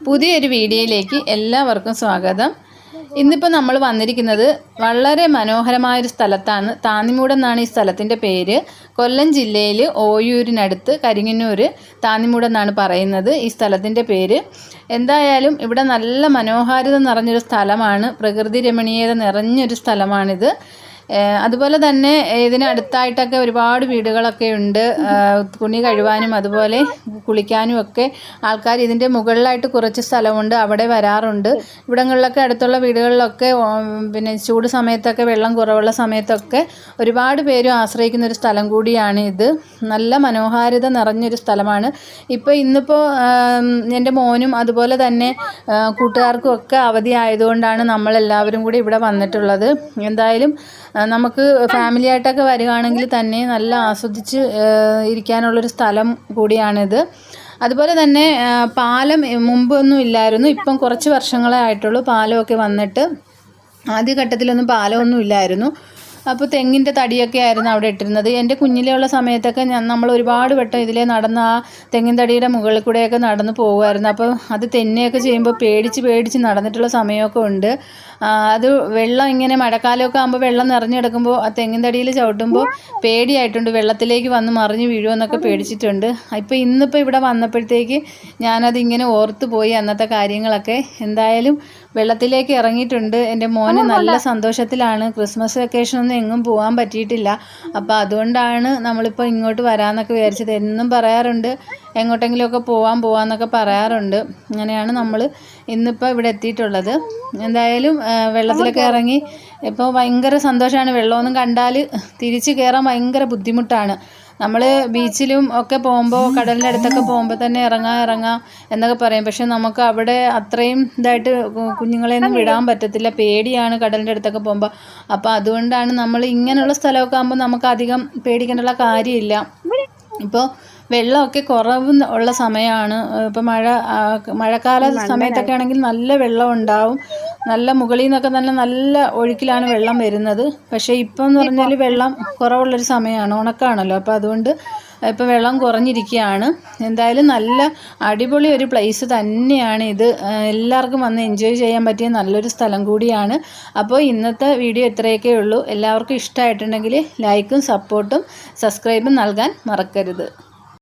പുതിയൊരു വീഡിയോയിലേക്ക് എല്ലാവർക്കും സ്വാഗതം. ഇന്നിപ്പോൾ നമ്മൾ വന്നിരിക്കുന്നത് വളരെ മനോഹരമായൊരു സ്ഥലത്താണ്. താന്നിമൂട് എന്നാണ് ഈ സ്ഥലത്തിന്റെ പേര്. കൊല്ലം ജില്ലയിൽ ഓയൂരിനടുത്ത് കരിങ്ങന്നൂർ താന്നിമൂട് എന്നാണ് പറയുന്നത് ഈ സ്ഥലത്തിന്റെ പേര്. എന്തായാലും ഇവിടെ നല്ല മനോഹാരിത നിറഞ്ഞൊരു സ്ഥലമാണ്. പ്രകൃതി രമണീയത നിറഞ്ഞൊരു സ്ഥലമാണിത്. അതുപോലെ തന്നെ ഇതിനടുത്തായിട്ടൊക്കെ ഒരുപാട് വീടുകളൊക്കെ ഉണ്ട്. തുണി കഴുകാനും അതുപോലെ കുളിക്കാനും ഒക്കെ ആൾക്കാർ ഇതിന്റെ മുകളിലായിട്ട് കുറച്ച് സ്ഥലമുണ്ട്. അവിടെ വരാറുണ്ട്. ഇവിടങ്ങളിലൊക്കെ അടുത്തുള്ള വീടുകളിലൊക്കെ പിന്നെ ചൂട് സമയത്തൊക്കെ വെള്ളം കുറവുള്ള സമയത്തൊക്കെ ഒരുപാട് പേരും ആശ്രയിക്കുന്ന ഒരു സ്ഥലം കൂടിയാണ് ഇത്. നല്ല മനോഹാരിത നിറഞ്ഞൊരു സ്ഥലമാണ്. ഇപ്പോൾ ഇന്നിപ്പോൾ എന്റെ മോനും അതുപോലെ തന്നെ കൂട്ടുകാർക്കും ഒക്കെ അവധി ആയതുകൊണ്ടാണ് നമ്മളെല്ലാവരും കൂടി ഇവിടെ വന്നിട്ടുള്ളത്. എന്തായാലും നമുക്ക് ഫാമിലി ആയിട്ടൊക്കെ വരികയാണെങ്കിൽ തന്നെ നല്ല ആസ്വദിച്ച് ഇരിക്കാനുള്ളൊരു സ്ഥലം കൂടിയാണിത്. അതുപോലെ തന്നെ പാലം മുമ്പൊന്നും ഇല്ലായിരുന്നു. ഇപ്പം കുറച്ച് വർഷങ്ങളെ ആയിട്ടുള്ളൂ പാലമൊക്കെ വന്നിട്ട്. ആദ്യഘട്ടത്തിലൊന്നും പാലമൊന്നും ഇല്ലായിരുന്നു. അപ്പോൾ തെങ്ങിന്റെ തടിയൊക്കെ ആയിരുന്നു അവിടെ ഇട്ടിരുന്നത്. എന്റെ കുഞ്ഞിലെയുള്ള സമയത്തൊക്കെ ഞാൻ നമ്മൾ ഒരുപാട് വട്ടം ഇതിലെ നടന്ന ആ തെങ്ങിൻ തടിയുടെ മുകളിൽ കൂടെയൊക്കെ നടന്ന് പോകുമായിരുന്നു. അപ്പോൾ അത് തെന്നെയൊക്കെ ചെയ്യുമ്പോൾ പേടിച്ച് പേടിച്ച് നടന്നിട്ടുള്ള സമയമൊക്കെ ഉണ്ട്. അത് വെള്ളം ഇങ്ങനെ മഴക്കാലമൊക്കെ ആകുമ്പോൾ വെള്ളം നിറഞ്ഞെടുക്കുമ്പോൾ ആ തെങ്ങിൻ തടിയിൽ ചവിട്ടുമ്പോൾ പേടിയായിട്ടുണ്ട്. വെള്ളത്തിലേക്ക് വന്ന് മറിഞ്ഞ് വീഴുമെന്നൊക്കെ പേടിച്ചിട്ടുണ്ട്. ഇപ്പോൾ ഇന്നിപ്പോൾ ഇവിടെ വന്നപ്പോഴത്തേക്ക് ഞാനത് ഇങ്ങനെ ഓർത്ത് പോയി അന്നത്തെ കാര്യങ്ങളൊക്കെ. എന്തായാലും വെള്ളത്തിലേക്ക് ഇറങ്ങിയിട്ടുണ്ട്. എന്റെ മോന് നല്ല സന്തോഷത്തിലാണ്. ക്രിസ്മസ് വെക്കേഷൻ ഒന്നും എങ്ങും പോകാൻ പറ്റിയിട്ടില്ല. അപ്പോൾ അതുകൊണ്ടാണ് നമ്മളിപ്പോൾ ഇങ്ങോട്ട് വരാമെന്നൊക്കെ വിചാരിച്ചത്. എന്നും പറയാറുണ്ട്. എങ്ങോട്ടെങ്കിലുമൊക്കെ പോകാൻ പോകാമെന്നൊക്കെ പറയാറുണ്ട്. അങ്ങനെയാണ് നമ്മൾ ഇന്നിപ്പോൾ ഇവിടെ എത്തിയിട്ടുള്ളത്. എന്തായാലും വെള്ളത്തിലൊക്കെ ഇറങ്ങി ഇപ്പോൾ ഭയങ്കര സന്തോഷമാണ് വെള്ളമൊന്നും കണ്ടാൽ തിരിച്ച് കയറാൻ ഭയങ്കര ബുദ്ധിമുട്ടാണ്. നമ്മൾ ബീച്ചിലും ഒക്കെ പോകുമ്പോൾ കടലിന്റെ അടുത്തൊക്കെ പോകുമ്പോൾ തന്നെ ഇറങ്ങാം ഇറങ്ങാം എന്നൊക്കെ പറയും. പക്ഷെ നമുക്ക് അവിടെ അത്രയും ഇതായിട്ട് കുഞ്ഞുങ്ങളെ കുഞ്ഞുങ്ങളെയൊന്നും വിടാൻ പറ്റത്തില്ല. പേടിയാണ് കടലിന്റെ അടുത്തൊക്കെ പോകുമ്പോൾ അപ്പോൾ അതുകൊണ്ടാണ് നമ്മൾ ഇങ്ങനെയുള്ള സ്ഥലമൊക്കെ ആകുമ്പോൾ നമുക്ക് അധികം പേടിക്കേണ്ടുള്ള കാര്യമില്ല. ഇപ്പോൾ വെള്ളമൊക്കെ കുറവ് ഉള്ള സമയമാണ് ഇപ്പോൾ മഴ മഴക്കാല സമയത്തൊക്കെ ആണെങ്കിൽ നല്ല വെള്ളം ഉണ്ടാവും. നല്ല മുകളിൽ നിന്നൊക്കെ നല്ല നല്ല ഒഴുക്കിലാണ് വെള്ളം വരുന്നത്. പക്ഷേ ഇപ്പം എന്ന് പറഞ്ഞാൽ വെള്ളം കുറവുള്ളൊരു സമയമാണ് ഉണക്കാണല്ലോ. അപ്പോൾ അതുകൊണ്ട് ഇപ്പോൾ വെള്ളം കുറഞ്ഞിരിക്കുകയാണ് എന്തായാലും നല്ല അടിപൊളി ഒരു പ്ലേസ് തന്നെയാണ് ഇത്. എല്ലാവർക്കും വന്ന് എൻജോയ് ചെയ്യാൻ പറ്റിയ നല്ലൊരു സ്ഥലം കൂടിയാണ്. അപ്പോൾ ഇന്നത്തെ വീഡിയോ ഇത്രയൊക്കെ ഉള്ളൂ. എല്ലാവർക്കും ഇഷ്ടമായിട്ടുണ്ടെങ്കിൽ ലൈക്കും സപ്പോർട്ടും സബ്സ്ക്രൈബും നൽകാൻ മറക്കരുത്.